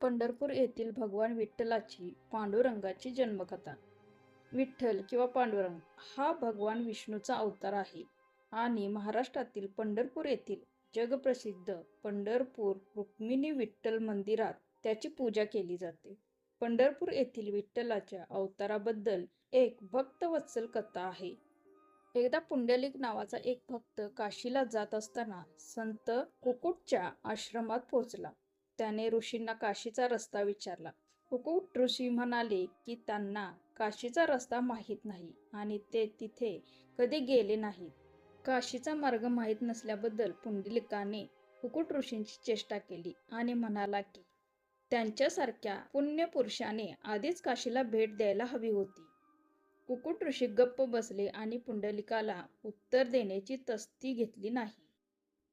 पंढरपूर येथील भगवान विठ्ठलाची पांडुरंगाची जन्मकथा. विठ्ठल किंवा पांडुरंग हा भगवान विष्णूचा अवतार आहे आणि महाराष्ट्रातील पंढरपूर येथील जगप्रसिद्ध पंढरपूर रुक्मिणी विठ्ठल मंदिरात त्याची पूजा केली जाते. पंढरपूर येथील विठ्ठलाच्या अवताराबद्दल एक भक्तवत्सल कथा आहे. एकदा पुंडलिक नावाचा एक भक्त काशीला जात असताना संत कुकुटच्या आश्रमात पोहोचला. त्याने ऋषींना काशीचा रस्ता विचारला. कुकुट ऋषी म्हणाले की त्यांना काशीचा रस्ता माहीत नाही आणि ते तिथे कधी गेले नाहीत. काशीचा मार्ग माहीत नसल्याबद्दल पुंडलिकाने कुकुट ऋषींची चेष्टा केली आणि म्हणाला की त्यांच्यासारख्या पुण्यपुरुषाने आधीच काशीला भेट द्यायला हवी होती कुकुट ऋषी गप्प बसले आणि पुंडलिकाला उत्तर देण्याची तस्ती घेतली नाही.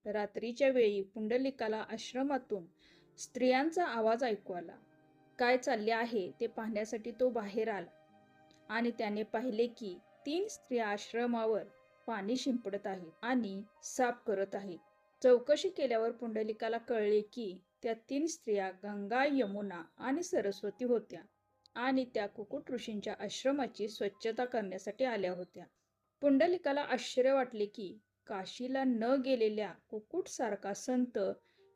रात्रीच्या वेळी पुंडलिकाला आश्रमातून स्त्रियांचा आवाज ऐकू आला. काय चालले आहे ते पाहण्यासाठी तो बाहेर आला आणि त्याने पाहिले की तीन स्त्रिया आश्रमावर पाणी शिंपडत आहेत आणि साफ करत आहेत चौकशी केल्यावर पुंडलिकाला कळले की त्या तीन स्त्रिया गंगा यमुना आणि सरस्वती होत्या आणि त्या कुकुट ऋषींच्या आश्रमाची स्वच्छता करण्यासाठी आल्या होत्या. पुंडलिकाला आश्चर्य वाटले की काशीला न गेलेल्या कुकुटसारखा संत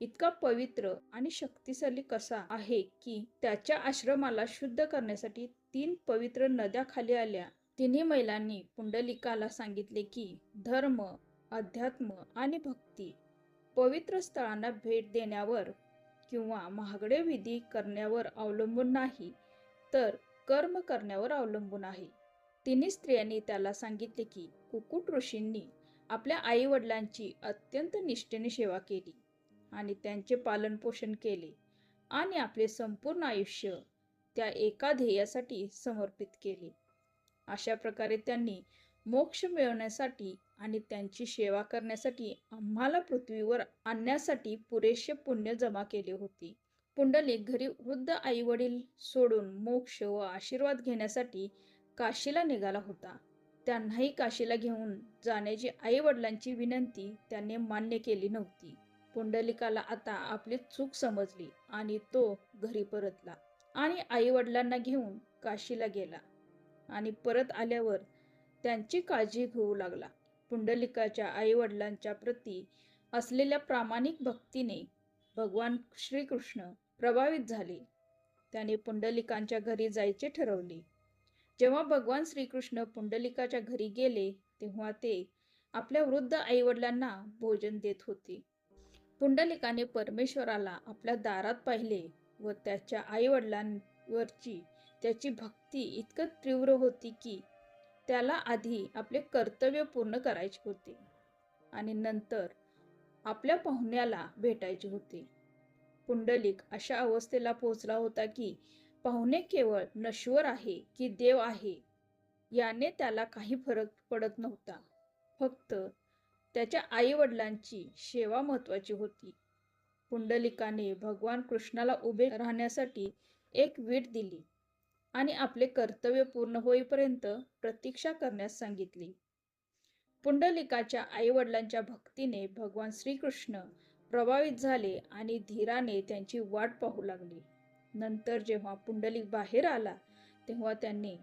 इतका पवित्र आणि शक्तिशाली कसा आहे की त्याच्या आश्रमाला शुद्ध करण्यासाठी तीन पवित्र नद्या खाली आल्या. तिन्ही महिलांनी पुंडलिकाला सांगितले की धर्म अध्यात्म आणि भक्ती पवित्र स्थळांना भेट देण्यावर किंवा महागडे विधी करण्यावर अवलंबून नाही तर कर्म करण्यावर अवलंबून आहे. तिन्ही स्त्रियांनी त्याला सांगितले की कुकुट ऋषींनी आपल्या आई वडिलांची अत्यंत निष्ठेने सेवा केली. आणि त्यांचे पालनपोषण केले आणि आपले संपूर्ण आयुष्य त्या एका ध्येयासाठी समर्पित केले. अशा प्रकारे त्यांनी मोक्ष मिळवण्यासाठी आणि त्यांची सेवा करण्यासाठी आम्हाला पृथ्वीवर आणण्यासाठी पुरेसे पुण्य जमा केले होते. पुंडलिक घरी वृद्ध आई वडील सोडून मोक्ष व आशीर्वाद घेण्यासाठी काशीला निघाला होता. त्यांनाही काशीला घेऊन जाण्याची आई वडिलांची विनंती त्याने मान्य केली नव्हती. पुंडलिकाला आता आपली चूक समजली आणि तो घरी परतला आणि आई वडिलांना घेऊन काशीला गेला. आणि परत आल्यावर त्यांची काळजी घेऊ लागला. पुंडलिकाच्या आई वडिलांच्या प्रती असलेल्या प्रामाणिक भक्तीने भगवान श्रीकृष्ण प्रभावित झाले. त्याने पुंडलिकांच्या घरी जायचे ठरवले. जेव्हा भगवान श्रीकृष्ण पुंडलिकाच्या घरी गेले तेव्हा ते आपल्या वृद्ध आईवडिलांना भोजन देत होते. पुंडलिकाने परमेश्वराला आपल्या दारात पाहिले व त्याच्या आईवडिलांवरची त्याची भक्ती इतकं तीव्र होती की त्याला आधी आपले कर्तव्य पूर्ण करायचे होते आणि नंतर आपल्या पाहुण्याला भेटायचे होते. पुंडलिक अशा अवस्थेला पोहोचला होता की पाहुणे केवळ नश्वर आहे की देव आहे याने त्याला काही फरक पडत नव्हता. फक्त त्याच्या आईवडिलांची सेवा महत्त्वाची होती. पुंडलिकाने भगवान कृष्णाला उभे राहण्यासाठी एक वीट दिली आणि आपले कर्तव्य पूर्ण होईपर्यंत प्रतीक्षा करण्यास सांगितली. पुंडलिकाच्या आईवडिलांच्या भक्तीने भगवान श्रीकृष्ण प्रभावित झाले आणि धीराने त्यांची वाट पाहू लागली. नंतर जेव्हा पुंडलिक बाहेर आला तेव्हा त्यांनी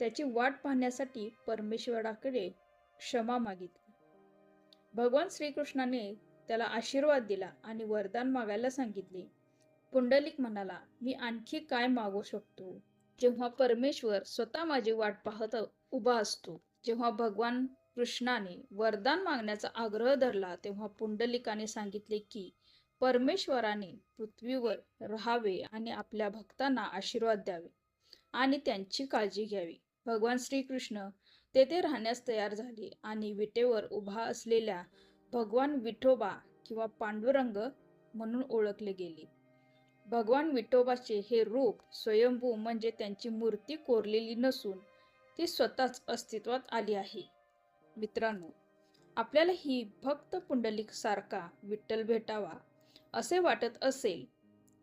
त्याची वाट पाहण्यासाठी परमेश्वराकडे क्षमा मागितली. भगवान श्रीकृष्णाने त्याला आशीर्वाद दिला आणि वरदान मागायला सांगितले. पुंडलिक म्हणाला मी आणखी काय मागू शकतो? जेव्हा परमेश्वर स्वतः माझी वाट पाहत उभा असतो जेव्हा भगवान कृष्णाने वरदान मागण्याचा आग्रह धरला तेव्हा पुंडलिकाने सांगितले की परमेश्वराने पृथ्वीवर राहावे आणि आपल्या भक्तांना आशीर्वाद द्यावे आणि त्यांची काळजी घ्यावी. भगवान श्रीकृष्ण तेथे राहण्यास तयार झाले आणि विटेवर उभा असलेल्या भगवान विठोबा किंवा पांडुरंग म्हणून ओळखले गेले. भगवान विठोबाचे हे रूप स्वयंभू म्हणजे त्यांची मूर्ती कोरलेली नसून ती स्वतःच अस्तित्वात आली आहे. मित्रांनो आपल्याला ही भक्त पुंडलिक सारखा विठ्ठल भेटावा असे वाटत असेल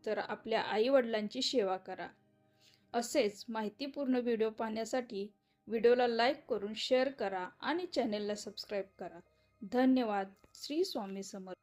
तर आपल्या आई वडिलांची सेवा करा. असेच माहितीपूर्ण व्हिडिओ पाहण्यासाठी व्हिडिओला लाईक करून शेअर करा आणि चॅनेलला सबस्क्राईब करा. धन्यवाद. श्री स्वामी समर्थ.